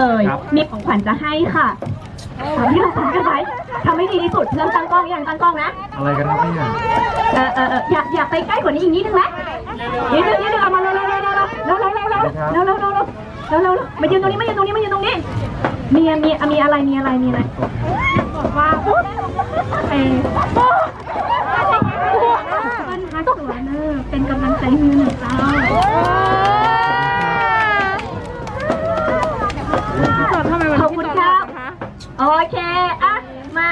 เลยครับ มีของขวัญจะให้ค่ะตามที่เราทำกันไว้ทำให้ดีที่สุดเรื่องตั้งกล้องยังตั้งกล้องนะ อะไรกันครับเนี่ยเออเออเอออยากอยากไปใกล้กว่านี้อีกนิดนึงไหมนิดนึงนิดนึงเอามาเร็วเร็วเร็วเร็วเร็วเร็วเร็วเร็วเร็วเร็วเร็วเร็วเร็วเร็วเร็วมายืนตรงนี้มายืนตรงนี้มายืนตรงนี้มีมีมีอะไรมีอะไรมีอะไรบอกว่าปุ๊บเออปัญหาตัวเนอเป็นกำลังใจให้หนูเจ้า ขอบคุณครับ โอเค อะ มา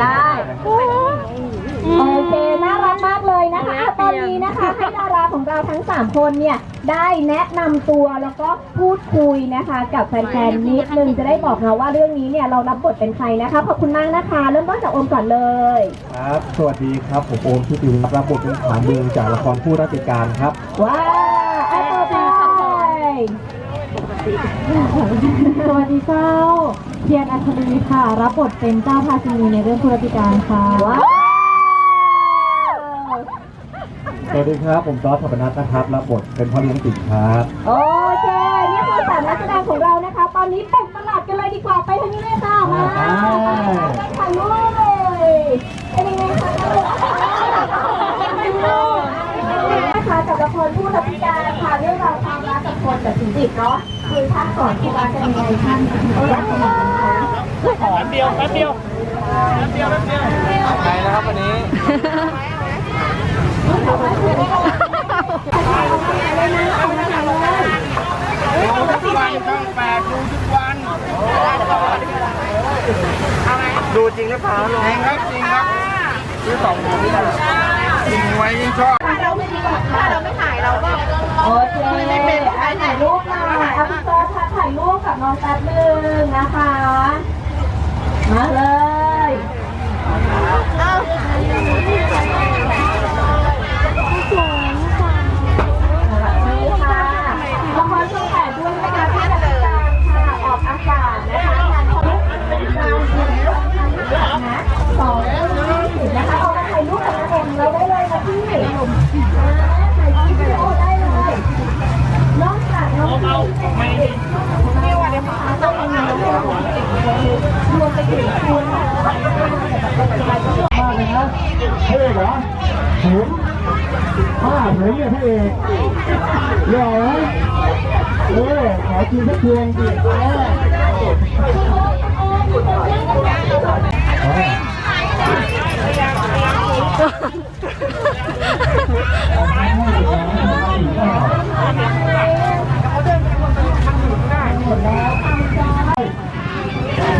ได้ โอเคน่ารักมากเลยนะคะอะตอนนี้นะคะให้ดาราของเราทั้ง 3 คนเนี่ยได้แนะนำตัวแล้วก็พูดคุยนะคะ กับแฟนๆนิดนึงจะได้บอกเราว่าเรื่องนี้เนี่ยเรารับบทเป็นใครนะคะขอบคุณมากนะคะ เริ่มต้นจากโอมก่อนเลย ครับ สวัสดีครับ ผมโอมชุติวัฒน์รับบทเป็นขานเมืองจากละครผู้ราชการครับ ว้าวอะต่อไปสวัสดีเจ้า เทียนอัศรีค่ะ รับบทเป็นเจ้าพาชินีในเรื่องธุรกิการค่ะว้าวสวัสดีครับ ผมจอร์จธรรมนัทนะครับรับบทเป็นพ่อเลี้ยงติ่งครับ โอเค นี่คือสามนักแสดงของเรานะคะ ตอนนี้แบ่งตลาดกันเลยดีกว่าไปทางนี้เลยค่ะ มาถ่ายรูปเลยเป็นยังไงคะนะคะกับละครผู้รับพิการค่ะเรื่องราวความรักกับคนแบบจริงๆเนาะ คือท่านก่อนที่รักกันยังไงท่านเขารักกันยังไงคะแป๊บเดียวแป๊บเดียวแป๊บเดียวแป๊บเดียวใครนะครับวันนี้ทุกวันช่องแปดดูทุกวันดูจริงหรือเปล่าจริงครับจริงครับซื้อสองถุง ทิ้งไว้ยิ่งชอบถ้าเราไม่มีถ้าเราไม่ถ่ายเราก็โอเคไม่เป็นถ่ายถ่ายรูปมาเอาพี่โต๊ะถ่ายรูปกับน้องแป๊บนึงนะคะ มาเลย พระเอกเหรอผมป้าผมเนี่ยพระเอกหล่อไหมเออขอกินสักพวงดิเออ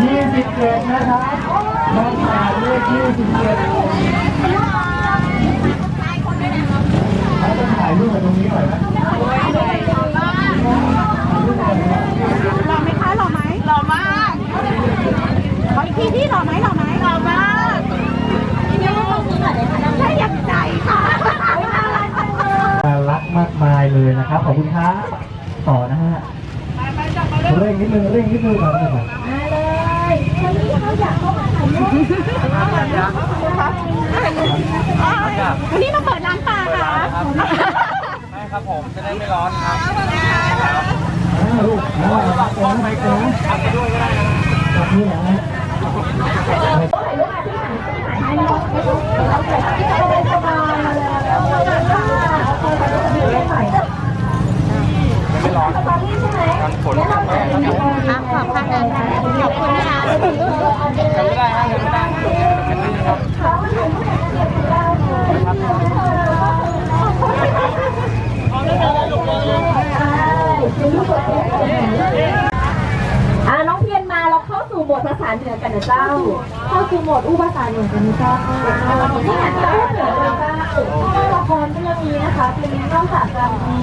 ยี่สิบเจ็ดนะครับ น้องขายเลขยี่สิบเจ็ดเขาจะถ่ายรูปกับตรงนี้หน่อยนะหล่อไหมคะหล่อไหมหล่อมากขออีกทีที่หล่อไหมหล่อไหมหล่อมากใช่อยากใจค่ะรักมากมายเลยนะครับ ขอบคุณครับต่อนะฮะเร่งนิดนึงเร่งนิดนึงครับมาเลยคนนี้เขาอยาก วันนี้มาเปิดร้านปลาค่ะใช่ครับผมจะได้ไม่ร้อนครับลูกอ่ารักนะไปกันนะจับนี่นะฮะถ่ายรูปมาที่ไหนะไหนเราเกิดที่จะไปสบายมาเลยถ่ายสตอรี่ใช่ไหมแล้วเราถ่ายเป็นยังไงขอบคุณค่ะขอบคุณนะคะ จำไม่ได้ครับจำไม่ได้เป็นนี่ครับ อ่าน้องเพียนมาเราเข้าสู่บทภาษาเหนือ กันนะเจ้าเข้าคือหมดอุปสรรคเหมือนกันนะเจ้าที่อาจจะเกิดเลยเจ้าเพว่าละครเรื่องนี้นะคะเป็นนอกจากจะมี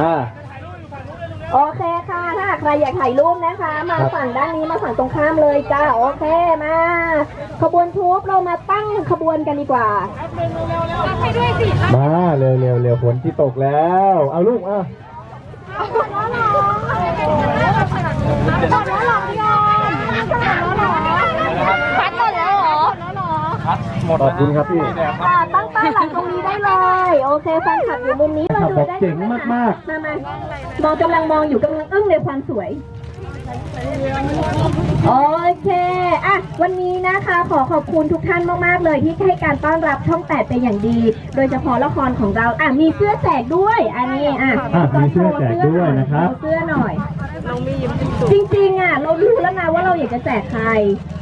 อ่า โอเคค่ะ ถ้าใครอยากถ่ายรูปนะคะ มาฝั่งด้านนี้มาฝั่งตรงข้ามเลยจ้า โอเคมา ขบวนทูบเรามาตั้งขบวนกันดีกว่า มาเร็วเร็วเร็วฝนที่ตกแล้ว เอาลูกอะพัดหมดแล้วเหรอพัดหมดขอบคุณครับพี่ค่ะตั้งป้ายหลังตรงนี้ได้เลย โอเคแฟนคลับอยู่มุมนี้แฟนคลับบอกเจ๋งมากๆมามามองกำลังมองอยู่กำลังอึ้งในความสวย โอเคอะวันนี้นะคะขอขอบคุณทุกท่านมาก ๆ เลยที่ให้การต้อนรับช่อง8เป็นอย่างดี โดยเฉพาะละครของเราอะมีเสื้อแจกด้วย อันนี้อะอะมีเสื้อแจกด้วยนะครับเสื้อหน่อยจริงๆอะเรารู้แล้วนะว่าเราอยากจะแจกใคร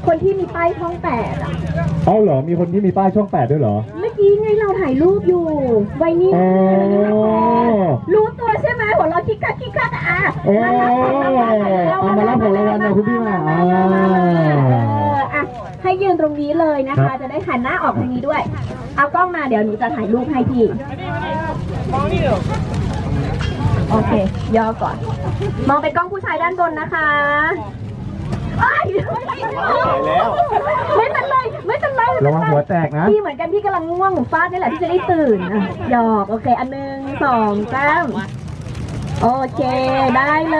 คนที่มีป้ายช่อง8อะ เอาเหรอ มีคนที่มีป้ายช่องแปดด้วยเหรอเมื่อ กี้ไงเราถ่ายรูปอยู่ ไวนี่อ๋อ รู้ตัวใช่ไหมหัวเราะคิกคักคิกคักอะโอ้เอามารับของรางวัลนะคุณพี่มาอ่าเอออะให้ยืนตรงนี้เลยนะครัคะ บ จะได้หันหน้าออกทางนี้ด้วย เอากล้องมาเดี๋ยวหนูจะถ่ายรูปให้พี่ โอเค ย่อก่อน มองไปกล้องผู้ชายด้านบนนะคะเอ้ยแล้วไม่เป็นไรไม่เป็นไรไม่เป็นไรระวังหัวแตกนะ พี่เหมือนกันพี่กำลังง่วงฟาดนี่แหละที่จะได้ตื่นอะหยอกโอเค อันหนึ่งสองสามโอเคได้เล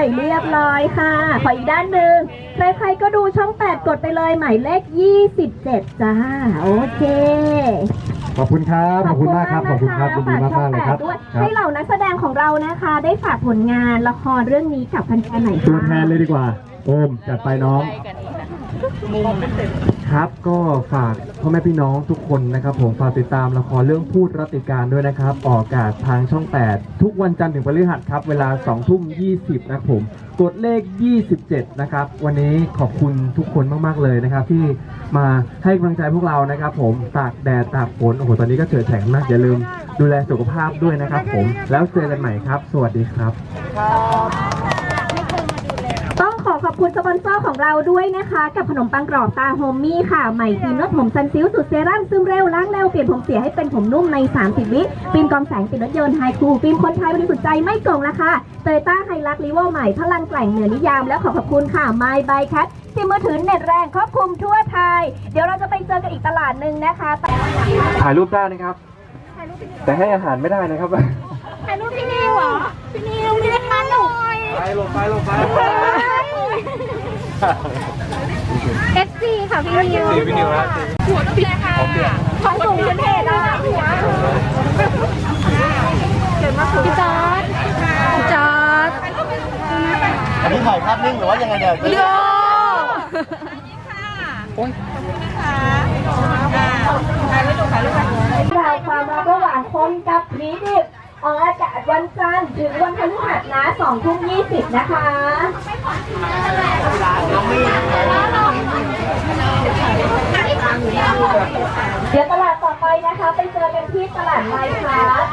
ย เรียบร้อยค่ะ ขออีกด้านหนึ่งใครๆก็ดูช่อง 8 กดไปเลยหมายเลข 27 จ้า โอเคขอบคุณครับ ขอบคุณมากครับ ขอบคุณครับยินดีมากมากๆเลยครับฝช่องแปดด้วยครับ ให้เหล่านักแสดงของเรานะคะ ได้ฝากผลงานละครเรื่องนี้กับแฟนๆไหนอยตัวคะแทนเลยดีกว่า โอมจัดไปน้อง ครับก็ฝากพ่อแม่พี่น้องทุกคนนะครับผมฝากติดตามละครเรื่องพูดรัติการด้วยนะครับ ออกอากาศทางช่อง 8 ทุกวันจันทร์ถึงพฤหัสครับ เวลา2ทุ่ม20นะครับผมกดเลข 27 นะครับ วันนี้ขอบคุณทุกคนมาก ๆ เลยนะครับ ที่มาให้กำลังใจพวกเรานะครับ ผมตากแดดตากฝนโอ้โหตอนนี้ก็เจอแฉงมากอย่าลืมดูแลสุขภาพด้วยนะครับ ผมแล้วเจอกันใหม่ครับ สวัสดีครับ องขอขอบคุณสปอนเซอร์ของเราด้วยนะคะ กับขนมปังกรอบตาโฮมมี่ค่ะ ใหม่ครีมนวดผมซันซิลสูตรเซรั่มซึมเร็วล้างเร็วเปลี่ยนผมเสียให้เป็นผมนุ่มใน 30 วิฟิล์มกองแสงติดรถยนต์ไฮคูฟิล์มคนไทยบริสุทธิ์ใจไม่โกงราคาเตยต้าไฮรักลิเวอร์ใหม่พลังแกล่งเหนือนิยามแล้วขอขอบคุณค่ะ My by Cat ซิมมือถือเน็ตแรงครอบคลุมทั่วไทย เดี๋ยวเราจะไปเจอกันอีกตลาดหนึ่งนะคะถ่ายรูปได้นะครับ แต่ให้อาหารไม่ได้นะครับถ่ายรูปพี่นิวเหรอพี่นิวนี่นะคะหน่อยไปลงไปลงไป FC ค่ะพี่นิวสีวินิวนะหัวเปลี่ยนค่ะของสูงเป็นเหตุอะหัวพี่จอร์ดพี่จอร์ดอันนี้ถ่ายภาพนิ่งหรือว่ายังไงเดี๋ยววิดีโอราวความรักระหว่างคนกับผีดิ ถึงวันพฤหัสนะ2ทุ่ม20นะคะเดี๋ยวตลาดต่อไปนะคะ ไปเจอกันที่ตลาดไลฟ์คาร์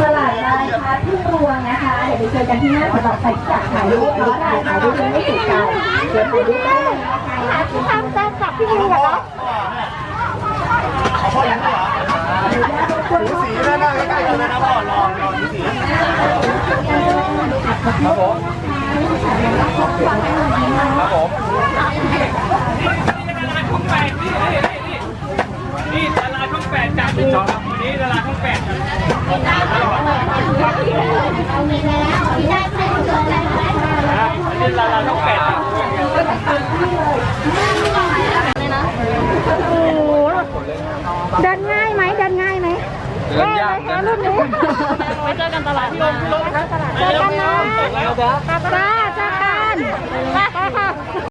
ตลาดไลฟ์คาร์ที่รวงนะคะเดี๋ยวไปเจอกันที่นั่นสำหรับใครที่อยากถ่ายรูปเนาะถ่ายรูปยังไม่ถูกใจเดี๋ยวถ่ายรูปได้เลยนะคะที่ทำแฟนคลับพี่นิวเหรอ สีหน้าหน้าใกล้ๆกันเลยนะพ่อรอรอดูสีครับผมครับผมนี่ดาราช่องแปดจากพี่จอมวันนี้ดาราช่องแปดครับเอามีแล้วได้ใครถูกใจไหมนะอันนี้ดาราช่องแปด ไปเจอกันตลาดพี่ลงพี่ลงนะครัเจอกันนะจ้าจ้าเจอกันไป